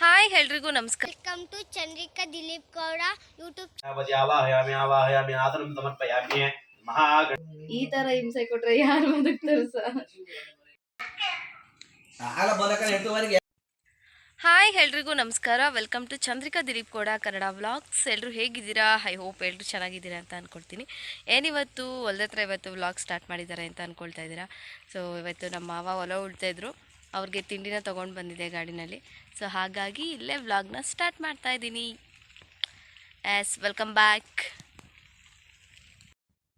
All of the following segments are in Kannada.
ಹಾಯ್ ಎಲ್ರಿಗೂ ನಮಸ್ಕಾರ. Welcome to Chandrika Dileep Gowda YouTube ಈ ತರ ಹಿಂಸೆ ಕೊಟ್ರೆ ಯಾರು ಬದುಕ್ತಾರೆ ಸರ್? ಹಾಯ್ ಎಲ್ರಿಗೂ ನಮಸ್ಕಾರ. Welcome to Chandrika Dileep Gowda Kannada vlogs ಎಲ್ಲರೂ ಹೇಗಿದ್ದೀರಾ? ಐ ಹೋಪ್ ಎಲ್ಲರೂ ಚೆನ್ನಾಗಿದ್ದೀರಾ ಅಂತ ಅಂದ್ಕೊಳ್ತೀನಿ ಏನಿವತ್ತು ಹೊಲ್ದ ಹತ್ರ ಇವತ್ತು ವ್ಲಾಗ್ ಸ್ಟಾರ್ಟ್ ಮಾಡಿದ್ದಾರೆ ಅಂತ ಅಂದ್ಕೊಳ್ತಾ ಇದ್ದೀರಾ? ಸೊ ಇವತ್ತು ನಮ್ಮ ಮಾವ ಹೊಲ ಉಳ್ತಾಯಿದ್ರು. ಅವ್ರಿಗೆ ತಿಂಡಿನ ತೊಗೊಂಡು ಬಂದಿದೆ ಗಾಡಿನಲ್ಲಿ. ಸೊ ಹಾಗಾಗಿ ಇಲ್ಲೇ ವ್ಲಾಗ್ನ ಸ್ಟಾರ್ಟ್ ಮಾಡ್ತಾ ಇದ್ದೀನಿ. Yes welcome back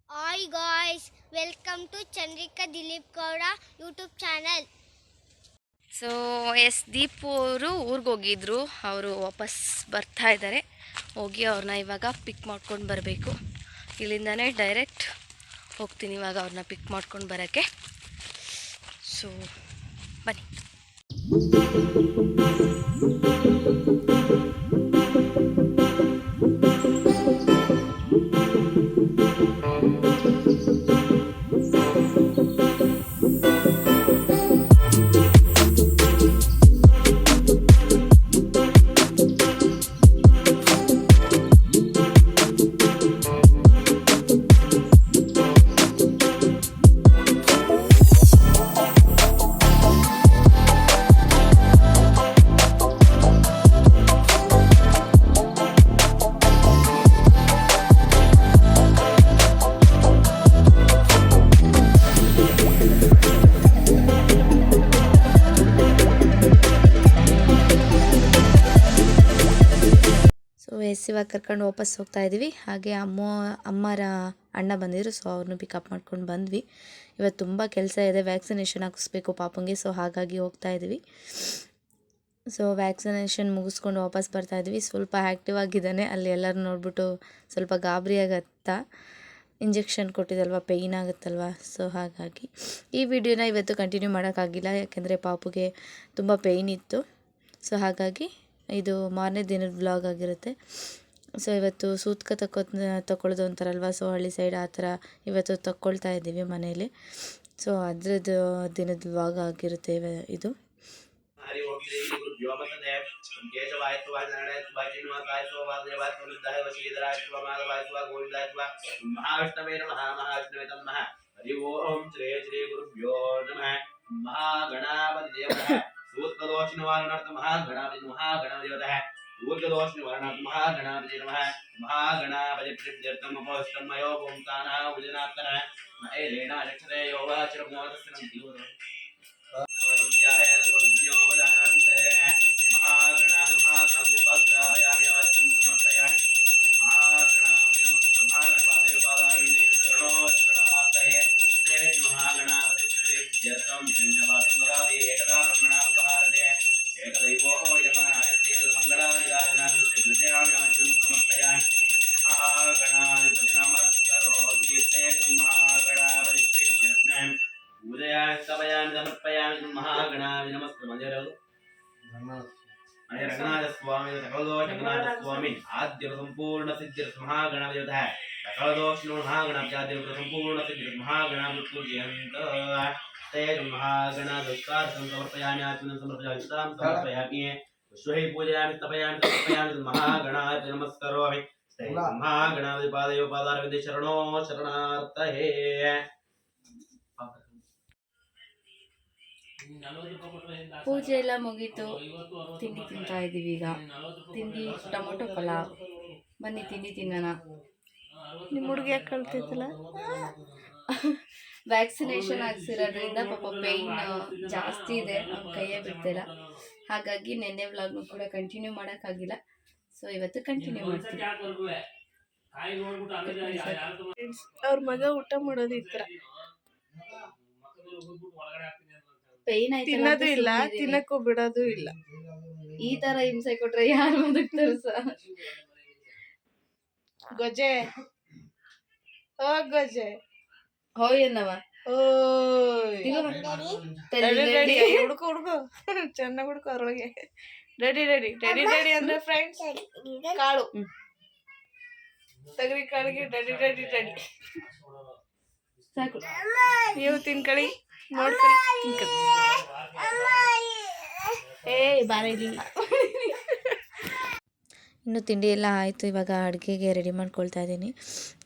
hi guys welcome to Chandrika Dileep Gowda YouTube channel so yes Deep ಅವರು ಊರಿಗೆ ಹೋಗಿದ್ರು. ಅವರು ವಾಪಸ್ ಬರ್ತಾ ಇದ್ದಾರೆ ಹೋಗಿ ಅವ್ರನ್ನ ಇವಾಗ ಪಿಕ್ ಮಾಡ್ಕೊಂಡು ಬರಬೇಕು. ಇಲ್ಲಿಂದನೇ ಡೈರೆಕ್ಟ್ ಹೋಗ್ತೀನಿ ಇವಾಗ ಅವ್ರನ್ನ ಪಿಕ್ ಮಾಡ್ಕೊಂಡು ಬರೋಕ್ಕೆ. ಸೊ ಬನ್ನಿ ಎಸ್ ಕರ್ಕೊಂಡು ವಾಪಸ್ ಹೋಗ್ತಾ ಇದ್ದೀವಿ ಹಾಗೆ ಅಮ್ಮ, ಅಮ್ಮರ ಅಣ್ಣ ಬಂದಿದ್ರು ಸೊ ಅವ್ರನ್ನೂ ಪಿಕಪ್ ಮಾಡ್ಕೊಂಡು ಬಂದ್ವಿ. ಇವತ್ತು ತುಂಬ ಕೆಲಸ ಇದೆ ವ್ಯಾಕ್ಸಿನೇಷನ್ ಹಾಕಿಸ್ಬೇಕು ಪಾಪಂಗೆ ಸೊ ಹಾಗಾಗಿ ಹೋಗ್ತಾ ಇದ್ದೀವಿ ಸೊ ವ್ಯಾಕ್ಸಿನೇಷನ್ ಮುಗಿಸ್ಕೊಂಡು ವಾಪಸ್ ಬರ್ತಾ ಇದ್ವಿ. ಸ್ವಲ್ಪ ಆ್ಯಕ್ಟಿವ್ ಆಗಿದ್ದಾನೆ, ಅಲ್ಲಿ ಎಲ್ಲರೂ ನೋಡ್ಬಿಟ್ಟು ಸ್ವಲ್ಪ ಗಾಬರಿ ಆಗತ್ತಾ? ಇಂಜೆಕ್ಷನ್ ಕೊಟ್ಟಿದ್ದಲ್ವ ಪೇಯ್ನ್ ಆಗುತ್ತಲ್ವ? ಸೊ ಹಾಗಾಗಿ ಈ ವಿಡಿಯೋನ ಇವತ್ತು ಕಂಟಿನ್ಯೂ ಮಾಡೋಕ್ಕಾಗಿಲ್ಲ, ಯಾಕೆಂದರೆ ಪಾಪುಗೆ ತುಂಬ ಪೇಯ್ನ್ ಇತ್ತು. ಸೊ ಹಾಗಾಗಿ ಇದು ಮಾರನೇ ದಿನದ ವ್ಲಾಗ್ ಆಗಿರುತ್ತೆ. ಸೊ ಇವತ್ತು ಸೂತ್ಕ ತಕ್ಕೋ ತಗೊಳ್ಳೋದು ಅಂತಾರಲ್ವ? ಸೊ ಹಳ್ಳಿ ಸೈಡ್ ಆ ಥರ ಇವತ್ತು ತಗೊಳ್ತಾ ಇದ್ದೀವಿ ಮನೇಲಿ ಸೊ ಅದ್ರದ್ದು ದಿನದ ವ್ಲಾಗ್ ಆಗಿರುತ್ತೆ ಇದು. ಹರಿ ಓಂ ಶ್ರೀ ಶ್ರೀ ಗುರುಭ್ಯೋ ನಮಃ. ಮಹಾಗಣಾಪತಿ ದೇವತಃ सूत्रदोष निवारणार्थ महागणापति महागणाधिपतः सूत्रदोष निवारणार्थ महागणापति नमः। महागणापति प्रत्यर्थम मयो भूमतानः उजनात्तनः महेरेण रक्षते यो స్వామి నమస్కారం అంజేరాలు అనే రంగనాథ స్వామి రంగనాథ స్వామి ఆద్య సంపూర్ణ సిద్ధి సంపూర్ణ సిద్ధి పూజయంత ಪೂಜೆ ಎಲ್ಲ ಮುಗೀತು. ತಿಂಡಿ ತಿಂತಾ ಇದ್ದೀವಿ ಈಗ. ತಿಂಡಿ ಟೊಮೊಟೊ ಪಲಾವ್. ಬನ್ನಿ ತಿಂಡಿ ತಿನ್ನೋಣ. ನಿಮ್ಮ ಹುಡುಗಿ ಯಾಕೆ ಕಳ್ತೈತಲ್ಲ? ವ್ಯಾಕ್ಸಿನೇಷನ್ ಹಾಕ್ಸಿರೋದ್ರಿಂದ ಪಾಪ ಪೇಯ್ನ್ ಜಾಸ್ತಿ ಇದೆ. ಅವ್ನ ಕೈಯೇ ಬಿಡ್ತಿಲ್ಲ. ಹಾಗಾಗಿ ನೆನ್ನೆ ವ್ಲಾಗ್ನು ಕೂಡ ಕಂಟಿನ್ಯೂ ಮಾಡೋಕ್ಕಾಗಿಲ್ಲ. ಸೊ ಇವತ್ತು ಕಂಟಿನ್ಯೂ ಮಾಡ್ತೀನಿ. ಅವ್ರ ಮಗ ಊಟ ಮಾಡೋದು ಈ ತರ ಪೇಯ್ನ್ ತಿನ್ನೋದು ಇಲ್ಲ ತಿನ್ನಕ್ಕೂ ಬಿಡೋದು ಇಲ್ಲ. ಈ ತರ ಹಿಂಸೆ ಕೊಟ್ರೆ ಯಾರು ಬದುಕ್ತಾರೆ ಸರ್? ಗೊಜೆ ಓ ಗೊಜೆ. ಹೋಯ್ ಅನ್ನವ ಓಯ್. ರೆಡಿ ರೆಡಿ ತಲೆ ಹುಡ್ಕೋ ಹುಡ್ಕೋ. ಚೆನ್ನಾಗಿ ಹುಡುಕು ಅದ್ರೊಳಗೆ. ರೆಡಿ ರೆಡಿ ರೆಡಿ ರೆಡಿ ಅಂದ್ರೆ ಫ್ರೆಂಡ್ಸ್ ಕಾಳು. ತಗರಿ ಕಾಳಿಗೆ ರೆಡಿ ರೆಡಿ ರೆಡಿ ಸಾಕು. ನೀವು ತಿನ್ಕೊಳ್ಳಿ ನೋಡ್ಕೊಳ್ಳಿ ಏ ಬಾರ ಇಲ್ಲಿ ಇನ್ನು ತಿಂಡಿ ಎಲ್ಲ ಆಯಿತು ಇವಾಗ ಅಡುಗೆಗೆ ರೆಡಿ ಮಾಡ್ಕೊಳ್ತಾ ಇದ್ದೀನಿ.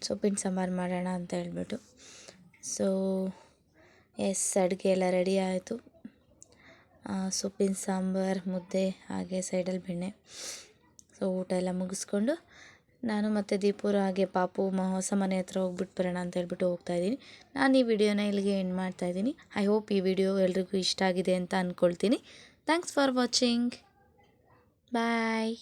ಸೊಪ್ಪಿನ ಸಾಂಬಾರು ಮಾಡೋಣ ಅಂತ ಹೇಳ್ಬಿಟ್ಟು. ಸೊ ಎಸ್ ಅಡುಗೆ ಎಲ್ಲ ರೆಡಿ ಆಯಿತು. ಸೊಪ್ಪಿನ ಸಾಂಬಾರು ಮುದ್ದೆ ಹಾಗೆ ಸೈಡಲ್ಲಿ ಬೆಣ್ಣೆ. ಸೊ ಊಟ ಎಲ್ಲ ಮುಗಿಸ್ಕೊಂಡು ನಾನು ಮತ್ತು ದೀಪೂರು ಹಾಗೆ ಪಾಪು ಹೊಸ ಮನೆ ಹತ್ರ ಹೋಗ್ಬಿಟ್ಟು ಬರೋಣ ಅಂತ ಹೇಳ್ಬಿಟ್ಟು ಹೋಗ್ತಾ ಇದ್ದೀನಿ. ನಾನು ಈ ವಿಡಿಯೋನ ಇಲ್ಲಿಗೆ ಎಂಡ್ ಮಾಡ್ತಾ ಇದ್ದೀನಿ. ಐ ಹೋಪ್ ಈ ವಿಡಿಯೋ ಎಲ್ರಿಗೂ ಇಷ್ಟ ಆಗಿದೆ ಅಂತ ಅಂದ್ಕೊಳ್ತೀನಿ ಥ್ಯಾಂಕ್ಸ್ ಫಾರ್ ವಾಚಿಂಗ್ ಬಾಯ್